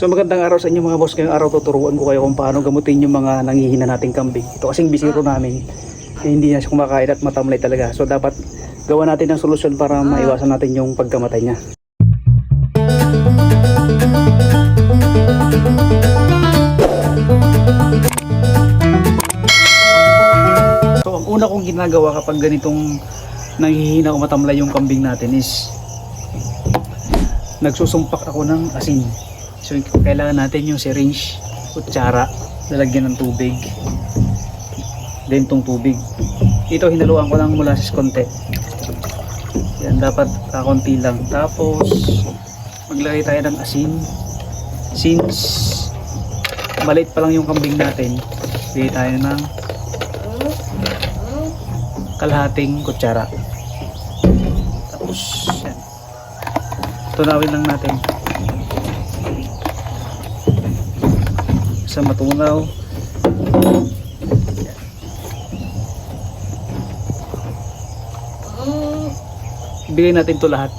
So magandang araw sa inyo mga boss. Ngayong araw tuturuan ko kayo kung paano gamutin yung mga nangihina nating kambing. Ito kasing bisiro namin. Eh, hindi na siya kumakain at matamlay talaga. So dapat gawa natin ng solusyon para maiwasan natin yung pagkamatay niya. So ang una kong ginagawa kapag ganitong nanghihina o matamlay yung kambing natin is nagsusumpak ako ng asin. So kailangan natin yung syringe, kutsara, lalagyan ng tubig. Then tong tubig. Ito hinaluan ko ng molasses konti. Yan dapat kakunti lang. Tapos maglagay tayo ng asin. Since maliit pa lang yung kambing natin, bigay tayo ng kalahating kutsara. Tapos yan. Tunawin lang natin. Sa matunaw. Ibigay natin to lahat.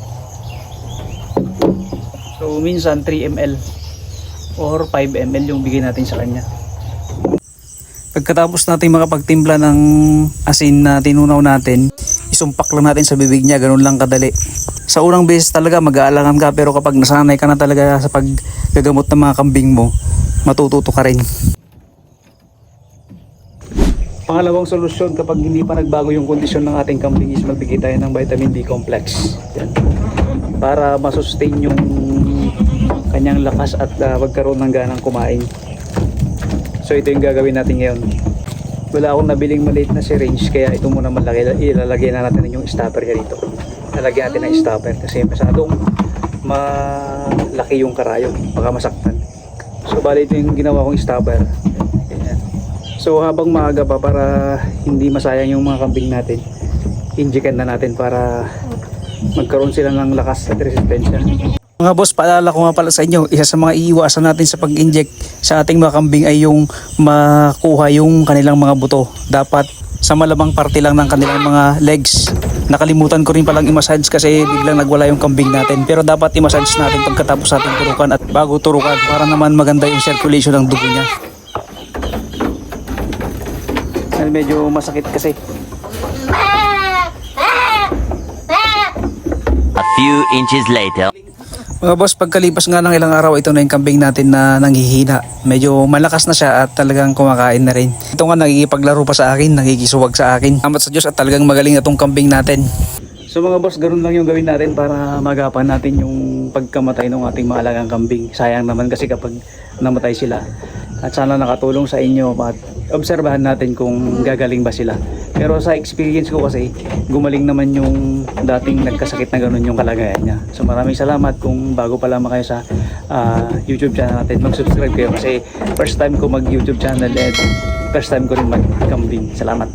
So minsan 3 ml or 5 ml yung bigay natin sa kanya. Pagkatapos natin makapagtimpla ng asin na tinunaw natin, isumpak lang natin sa bibig niya, ganun lang kadali. Sa unang beses talaga mag-aalangan ka pero kapag nasanay ka na talaga sa paggagamot ng mga kambing mo, matututo ka rin. Pangalawang solusyon kapag hindi pa nagbago yung kondisyon ng ating kambing is magbigay tayo ng vitamin D complex. Yan. Para masustain yung kanyang lakas at uh, magkaroon ng ganang kumain. So ito yung gagawin natin ngayon. Wala akong nabiling maliit na syringe kaya ito muna malaki. Ilalagay na natin yung stopper niya dito. Lalagyan natin ng stopper kasi masyadong malaki yung karayo. Baka masaktan. So bali ito yung ginawa kong stopper. So habang maaga pa para hindi masayang yung mga kambing natin, injekan na natin para magkaroon sila ng lakas at resistensya. Mga boss, paalala ko nga pala sa inyo, isa sa mga iiwasan natin sa pag-inject sa ating mga kambing ay yung makuha yung kanilang mga buto. Dapat sa malamang parte lang ng kanilang mga legs. Nakalimutan ko rin palang i-massage kasi biglang nagwala yung kambing natin. Pero dapat i-massage natin pagkatapos natin turukan at bago turukan para naman maganda yung circulation ng dugo niya. Medyo masakit kasi. A few inches later. Mga boss, pagkalipas nga ng ilang araw, ito na yung kambing natin na nanghihina. Medyo malakas na siya at talagang kumakain na rin. Ito nga nagigipaglaro pa sa akin, nagigisuwag sa akin. Amat sa Diyos at talagang magaling na itong kambing natin. So mga boss, ganun lang yung gawin natin para magapan natin yung pagkamatay ng ating mga alagang kambing. Sayang naman kasi kapag namatay sila. At sana nakatulong sa inyo at obserbahan natin kung gagaling ba sila. Pero sa experience ko kasi, gumaling naman yung dating nagkasakit na ganun yung kalagayan niya. So maraming salamat kung bago pa lamang kayo sa ah, YouTube channel natin. Mag-subscribe kayo kasi first time ko mag-YouTube channel and first time ko rin mag-kambing. Salamat.